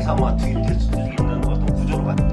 사모아 투입될 수도 있는 어떤 구조로 봤